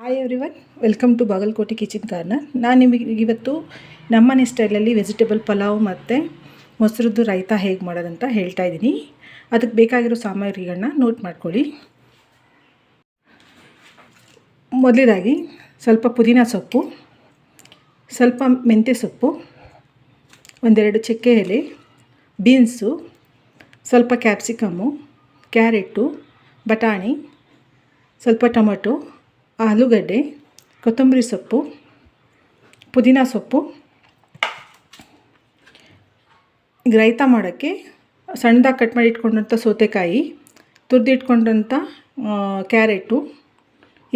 Hi everyone welcome to Bagalkote kitchen corner ನಾನು ನಿಮಗೆ ಇವತ್ತು ನಮ್ಮನೆ ಸ್ಟೈಲಲ್ಲಿ ವೆಜಿಟೇಬಲ್ ಪಲಾವ್ ಮತ್ತು ಮೊಸರದ್ದು ರೈತ ಹೇಗೆ ಮಾಡೋದಂತ ಹೇಳ್ತಾ ಇದ್ದೀನಿ. ಅದಕ್ಕೆ ಬೇಕಾಗಿರೋ ಸಾಮಗ್ರಿಗಳನ್ನ ನೋಟ್ ಮಾಡ್ಕೊಳ್ಳಿ. ಮೊದಲನೇದಾಗಿ ಸ್ವಲ್ಪ ಪುದೀನ ಸೊಪ್ಪು, ಸ್ವಲ್ಪ ಮೆಂತ್ಯ ಸೊಪ್ಪು, ಒಂದೆರಡು ಚಕ್ಕೆ ಎಲೆ ಬೀನ್ಸು ಸ್ವಲ್ಪ ಕ್ಯಾಪ್ಸಿಕಮ್ಮು ಕ್ಯಾರೆಟು ಬಟಾಣಿ, ಸ್ವಲ್ಪ ಟೊಮೊಟೊ, ಆಲೂಗಡ್ಡೆ, ಕೊತ್ತಂಬರಿ ಸೊಪ್ಪು, ಪುದೀನ ಸೊಪ್ಪು. ರೈತ ಮಾಡೋಕ್ಕೆ ಸಣ್ಣದಾಗಿ ಕಟ್ ಮಾಡಿ ಇಟ್ಕೊಂಡಂಥ ಸೌತೆಕಾಯಿ, ತುರಿದಿಟ್ಕೊಂಡಂಥ ಕ್ಯಾರೆಟು,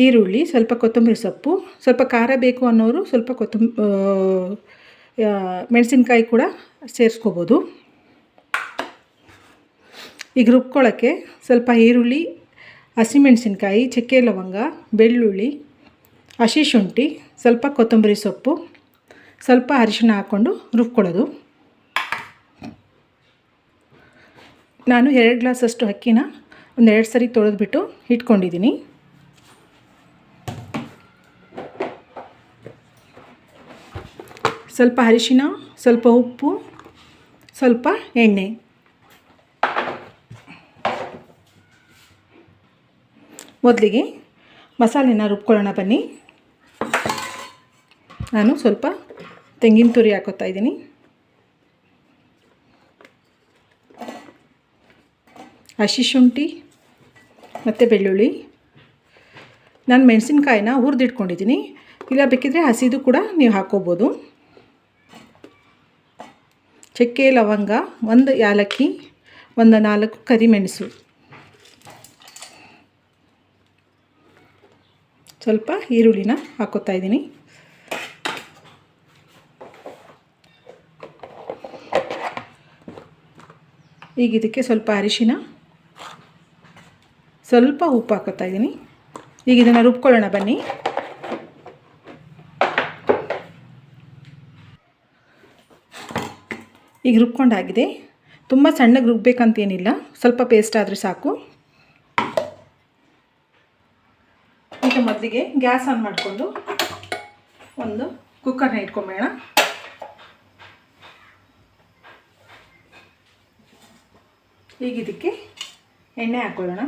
ಈರುಳ್ಳಿ, ಸ್ವಲ್ಪ ಕೊತ್ತಂಬರಿ ಸೊಪ್ಪು. ಸ್ವಲ್ಪ ಖಾರ ಬೇಕು ಅನ್ನೋರು ಸ್ವಲ್ಪ ಕೊತ್ತಂಬ ಮೆಣಸಿನ್ಕಾಯಿ ಕೂಡ ಸೇರಿಸ್ಕೋಬೋದು. ಈಗ ರುಬ್ಕೊಳ್ಳೋಕ್ಕೆ ಸ್ವಲ್ಪ ಈರುಳ್ಳಿ, ಹಸಿಮೆಣಸಿನ್ಕಾಯಿ, ಚಕ್ಕೆ ಲವಂಗ, ಬೆಳ್ಳುಳ್ಳಿ, ಹಸಿ ಶುಂಠಿ, ಸ್ವಲ್ಪ ಕೊತ್ತಂಬರಿ ಸೊಪ್ಪು, ಸ್ವಲ್ಪ ಅರಿಶಿಣ ಹಾಕ್ಕೊಂಡು ರುಬ್ಕೊಳ್ಳೋದು. ನಾನು ಎರಡು ಗ್ಲಾಸಷ್ಟು ಅಕ್ಕಿನ ಒಂದೆರಡು ಸರಿ ತೊಳೆದ್ಬಿಟ್ಟು ಇಟ್ಕೊಂಡಿದ್ದೀನಿ. ಸ್ವಲ್ಪ ಅರಿಶಿನ ಸ್ವಲ್ಪ ಉಪ್ಪು, ಸ್ವಲ್ಪ ಎಣ್ಣೆ. ಮೊದಲಿಗೆ ಮಸಾಲೆನ ರುಬ್ಕೊಳ್ಳೋಣ ಬನ್ನಿ. ನಾನು ಸ್ವಲ್ಪ ತೆಂಗಿನ ತುರಿ ಹಾಕೋತಾ ಇದ್ದೀನಿ. ಹಸಿ ಶುಂಠಿ ಮತ್ತು ಬೆಳ್ಳುಳ್ಳಿ. ನಾನು ಮೆಣಸಿನ್ಕಾಯಿನ ಹುರಿದಿಟ್ಕೊಂಡಿದ್ದೀನಿ. ಇಲ್ಲ ಬೇಕಿದ್ರೆ ಹಸಿದು ಕೂಡ ನೀವು ಹಾಕ್ಕೋಬೋದು ಚಕ್ಕೆ, ಲವಂಗ, ಒಂದು ಯಾಲಕ್ಕಿ, ಒಂದು ನಾಲ್ಕು ಕರಿಮೆಣಸು. ಸ್ವಲ್ಪ ಈರುಳ್ಳಿನ ಹಾಕೋತಾ ಇದ್ದೀನಿ. ಈಗ ಇದಕ್ಕೆ ಸ್ವಲ್ಪ ಅರಿಶಿನ, ಸ್ವಲ್ಪ ಉಪ್ಪು ಹಾಕೋತಾ ಇದ್ದೀನಿ. ಈಗ ಇದನ್ನು ರುಬ್ಕೊಳ್ಳೋಣ ಬನ್ನಿ. ಈಗ ರುಬ್ಕೊಂಡಾಗಿದೆ. ತುಂಬ ಸಣ್ಣಗೆ ರುಬ್ಬೇಕಂತೇನಿಲ್ಲ, ಸ್ವಲ್ಪ ಪೇಸ್ಟ್ ಆದರೆ ಸಾಕು ಈಗ ಮೊದಲಿಗೆ ಗ್ಯಾಸ್ ಆನ್ ಮಾಡಿಕೊಂಡು ಒಂದು ಕುಕ್ಕರ್ನ ಇಟ್ಕೊಂಬೇಡ. ಈಗ ಇದಕ್ಕೆ ಎಣ್ಣೆ ಹಾಕ್ಕೊಳ್ಳೋಣ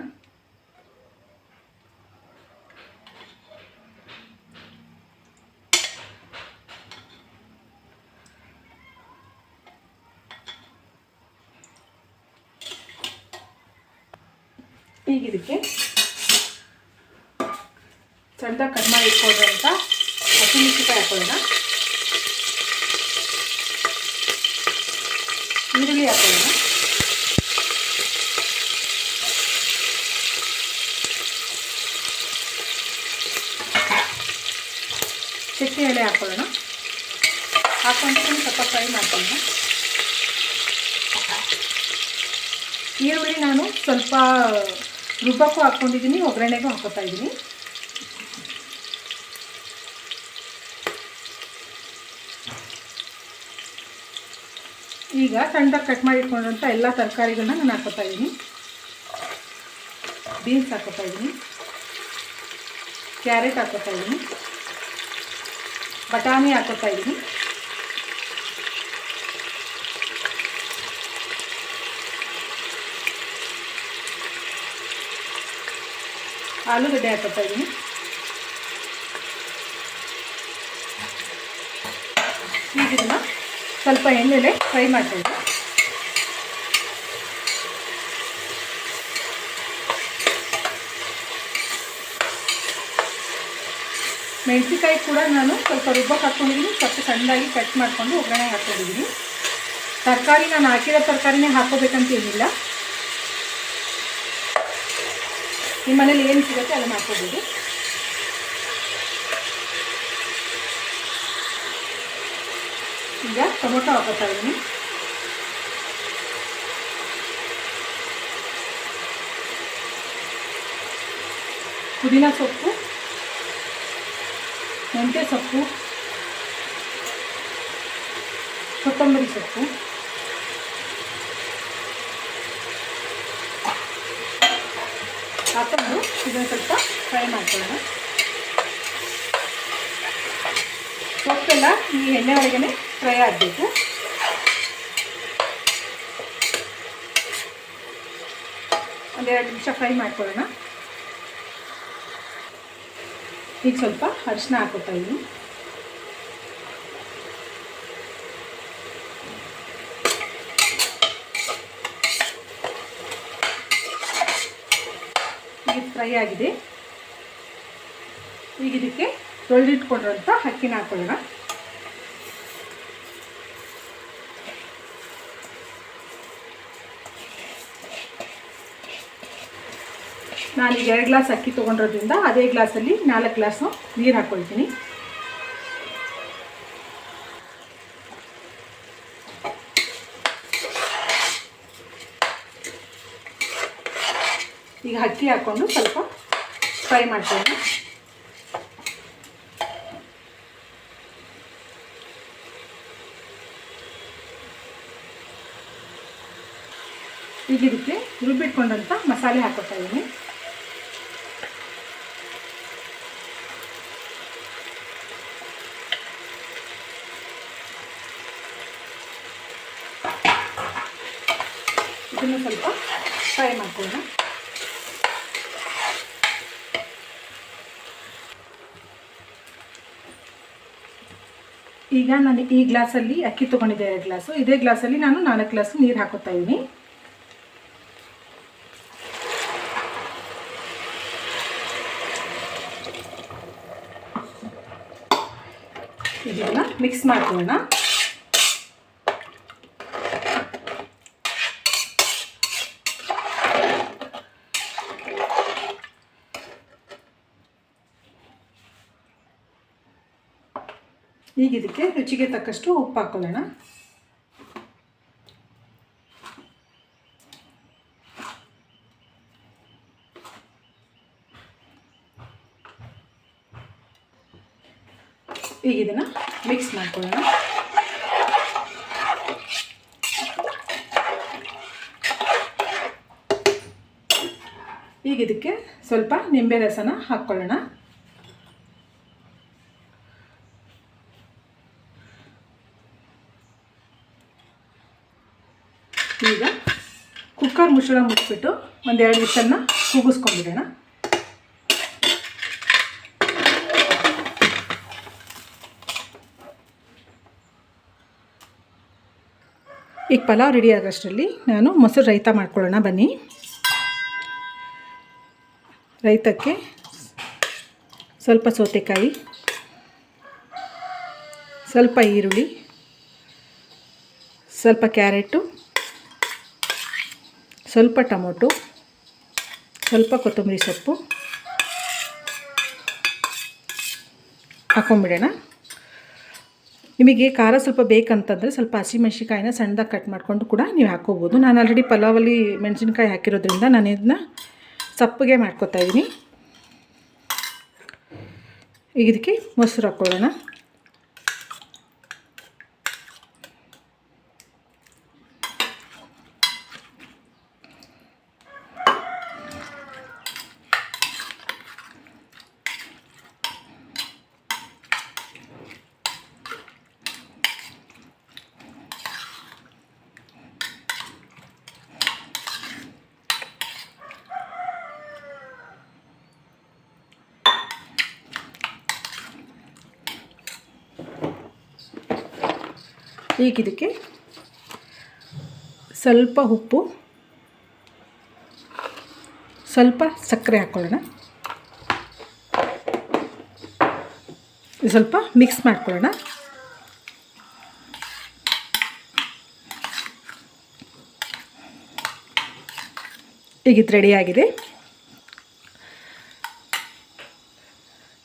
ಈಗ ಇದಕ್ಕೆ ಸಣ್ಣದಾಗಿ ಕಟ್ ಮಾಡಿ ಅಂತ ಹಸಿಮೆಣಸಿನ್ಕಾಯಿ ಹಾಕೊಳ್ಳೋಣ. ಈರುಳ್ಳಿ ಹಾಕೊಳ್ಳೋಣ. ಚಟ್ನಿ ಎಲೆ ಹಾಕೊಳ್ಳೋಣ. ಹಾಕೊಂಡು ಸ್ವಲ್ಪ ಫ್ರೈ ಮಾಡ್ಕೊಳ್ಳೋಣ. ಈರುಳ್ಳಿ ನಾನು ಸ್ವಲ್ಪ ರುಬ್ಬಕ್ಕೂ ಹಾಕ್ಕೊಂಡಿದ್ದೀನಿ, ಒಗ್ಗರಣೆಗೂ ಹಾಕೋತಾ ಇದ್ದೀನಿ. ಈಗ ಸಣ್ಣದಾಗಿ ಕಟ್ ಮಾಡಿಟ್ಕೊಂಡಂಥ ಎಲ್ಲ ತರಕಾರಿಗಳನ್ನ ನಾನು ಹಾಕೋತಾ ಇದ್ದೀನಿ. ಬೀನ್ಸ್ ಹಾಕೋತಾ ಇದ್ದೀನಿ. ಕ್ಯಾರೆಟ್ ಹಾಕೋತಾ ಇದ್ದೀನಿ. ಬಟಾಣಿ ಹಾಕೋತಾ ಇದ್ದೀನಿ. ಆಲೂಗಡ್ಡೆ ಹಾಕೋತಾ ಇದ್ದೀನಿ. ಈಗ ಸ್ವಲ್ಪ ಎಣ್ಣೆಲೆ ಫ್ರೈ ಮಾಡ್ತಾಯಿದ್ದೀನಿ ಮೆಣಸಿನ್ಕಾಯಿ ಕೂಡ ನಾನು ಸ್ವಲ್ಪ ರುಬ್ಬಕ್ಕೆ ಹಾಕ್ಕೊಂಡಿದ್ದೀನಿ ಸ್ವಲ್ಪ ಸಣ್ಣದಾಗಿ ಕಟ್ ಮಾಡಿಕೊಂಡು ಒಗ್ಗರಣೆ ಹಾಕ್ಕೊಂಡಿದ್ದೀನಿ ತರಕಾರಿ ನಾನು ಹಾಕಿರೋ ತರಕಾರಿನೇ ಹಾಕೋಬೇಕಂತ ಏನಿಲ್ಲ. ನಿಮ್ಮ ಮನೇಲಿ ಏನು ಸಿಗುತ್ತೆ ಅದನ್ನು ಹಾಕ್ಕೋಬೋದು. ಈಗ ಟೊಮೊಟೊ ಹಾಕೋತಾ ಇದ್ದೀನಿ ಪುದೀನ ಸೊಪ್ಪು, ಮೆಂತ್ಯ ಸೊಪ್ಪು, ಕೊತ್ತಂಬರಿ ಸೊಪ್ಪು. ಹಾಕೊಂಡು ಇದನ್ನು ಸ್ವಲ್ಪ ಫ್ರೈ ಮಾಡ್ಕೊಳ್ಳೋಣ. ಸೊಪ್ಪೆಲ್ಲ ಈ ಎಣ್ಣೆ ಒಳಗಡೆ ಫ್ರೈ ಆಗಬೇಕು. ಒಂದೆರಡು ನಿಮಿಷ ಫ್ರೈ ಮಾಡ್ಕೊಳ್ಳೋಣ. ಈಗ ಸ್ವಲ್ಪ ಅರಿಶಿನ ಹಾಕೋತಾ ಇದ್ದೀನಿ. ಈಗ ಫ್ರೈ ಆಗಿದೆ. ಈಗ ಇದಕ್ಕೆ ತೊಳೆದಿಟ್ಕೊಂಡಿರೋಂಥ ಅಕ್ಕಿನ ಹಾಕೊಳ್ಳೋಣ ನಾನೀಗ ಎರಡು ಗ್ಲಾಸ್ ಅಕ್ಕಿ ತೊಗೊಂಡಿರೋದ್ರಿಂದ ಅದೇ ಗ್ಲಾಸಲ್ಲಿ ನಾಲ್ಕು ಗ್ಲಾಸು ನೀರು ಹಾಕ್ಕೊಳ್ತೀನಿ. ಈಗ ಅಕ್ಕಿ ಹಾಕ್ಕೊಂಡು ಸ್ವಲ್ಪ ಫ್ರೈ ಮಾಡ್ಕೊಳ್ಳೋಣ ಈಗ ಇದಕ್ಕೆ ರುಬ್ಬಿಟ್ಕೊಂಡಂಥ ಮಸಾಲೆ ಹಾಕೋತಾ ಇದ್ದೀನಿ ಇದನ್ನು ಸ್ವಲ್ಪ ಫ್ರೈ ಮಾಡ್ಕೊಳ್ಳೋಣ. ಈಗ ನಾನು ಈ ಗ್ಲಾಸಲ್ಲಿ ಅಕ್ಕಿ ತೊಗೊಂಡಿದ್ದೆ ಎರಡು ಗ್ಲಾಸು. ಇದೇ ಗ್ಲಾಸಲ್ಲಿ ನಾನು ನಾಲ್ಕು ಗ್ಲಾಸು ನೀರು ಹಾಕೋತಾ ಇದ್ದೀನಿ. ಇದನ್ನ ಮಿಕ್ಸ್ ಮಾಡ್ಕೊಳ್ಳೋಣ. ಈಗ ಇದಕ್ಕೆ ರುಚಿಗೆ ತಕ್ಕಷ್ಟು ಉಪ್ಪು ಹಾಕೊಳ್ಳೋಣ. ಈಗ ಇದನ್ನು ಮಿಕ್ಸ್ ಮಾಡ್ಕೊಳ್ಳೋಣ. ಈಗ ಇದಕ್ಕೆ ಸ್ವಲ್ಪ ನಿಂಬೆ ರಸನ ಹಾಕ್ಕೊಳ್ಳೋಣ ಈಗ ಕುಕ್ಕರ್ ಮುಚ್ಚಳ ಮುಚ್ಚಿಬಿಟ್ಟು ಒಂದೆರಡು ವಿಷನ್ನ ಕೂಗಿಸ್ಕೊಂಡ್ಬಿಡೋಣ ಈಗ ಪಲಾವ್ ರೆಡಿ ಆಗೋಷ್ಟರಲ್ಲಿ ನಾನು ಮೊಸರು ರೈತ ಮಾಡ್ಕೊಳ್ಳೋಣ, ಬನ್ನಿ. ರೈತಕ್ಕೆ ಸ್ವಲ್ಪ ಸೌತೆಕಾಯಿ, ಸ್ವಲ್ಪ ಈರುಳ್ಳಿ, ಸ್ವಲ್ಪ ಕ್ಯಾರೆಟು ಸ್ವಲ್ಪ ಟೊಮೊಟೊ, ಸ್ವಲ್ಪ ಕೊತ್ತಂಬರಿ ಸೊಪ್ಪು ಹಾಕೊಂಡ್ಬಿಡೋಣ ನಿಮಗೆ ಖಾರ ಸ್ವಲ್ಪ ಬೇಕಂತಂದರೆ ಸ್ವಲ್ಪ ಹಸಿಮೆಣ್ಸಿಕಾಯಿನ ಸಣ್ಣದಾಗಿ ಕಟ್ ಮಾಡಿಕೊಂಡು ಕೂಡ ನೀವು ಹಾಕ್ಕೋಬೋದು. ನಾನು ಆಲ್ರೆಡಿ ಪಲಾವಲ್ಲಿ ಮೆಣಸಿನ್ಕಾಯಿ ಹಾಕಿರೋದ್ರಿಂದ ನಾನು ಇದನ್ನ ಸಪ್ಪಗೆ ಮಾಡ್ಕೊತಾ ಇದ್ದೀನಿ. ಈಗ ಇದಕ್ಕೆ ಮೊಸರು ಹಾಕ್ಕೊಳ್ಳೋಣ. ಈಗ ಇದಕ್ಕೆ ಸ್ವಲ್ಪ ಉಪ್ಪು, ಸ್ವಲ್ಪ ಸಕ್ಕರೆ ಹಾಕ್ಕೊಳ್ಳೋಣ ಸ್ವಲ್ಪ ಮಿಕ್ಸ್ ಮಾಡ್ಕೊಳ್ಳೋಣ. ಇದು ರೆಡಿಯಾಗಿದೆ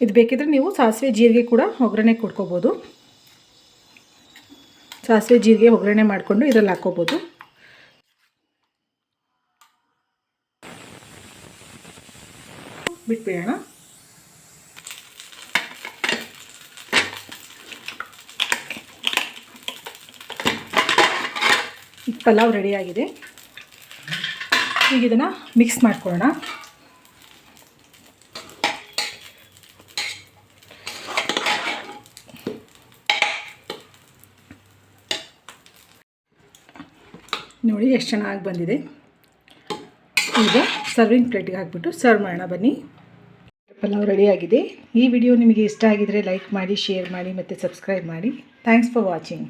ಇದು ಬೇಕಿದ್ರೆ ನೀವು ಸಾಸಿವೆ, ಜೀರಿಗೆ ಕೂಡ ಒಗ್ಗರಣೆ ಕೊಡ್ಕೋಬೋದು. ಸಾಸಿವೆ ಜೀರಿಗೆ ಒಗ್ಗರಣೆ ಮಾಡಿಕೊಂಡು ಇದರಲ್ಲಿ ಹಾಕ್ಕೋಬೋದು. ಬಿಟ್ಬಿಡೋಣ ಪಲಾವ್ ರೆಡಿಯಾಗಿದೆ ಈಗ ಇದನ್ನು ಮಿಕ್ಸ್ ಮಾಡ್ಕೊಳ್ಳೋಣ. ನೋಡಿ ಎಷ್ಟು ಚೆನ್ನಾಗಿ ಬಂದಿದೆ. ಈಗ ಸರ್ವಿಂಗ್ ಪ್ಲೇಟಿಗೆ ಹಾಕ್ಬಿಟ್ಟು ಸರ್ವ್ ಮಾಡೋಣ ಬನ್ನಿ. ಪಲಾವ್ ರೆಡಿಯಾಗಿದೆ ಈ ವಿಡಿಯೋ ನಿಮಗೆ ಇಷ್ಟ ಆಗಿದರೆ ಲೈಕ್ ಮಾಡಿ ಶೇರ್ ಮಾಡಿ ಮತ್ತು ಸಬ್ಸ್ಕ್ರೈಬ್ ಮಾಡಿ. Thanks for watching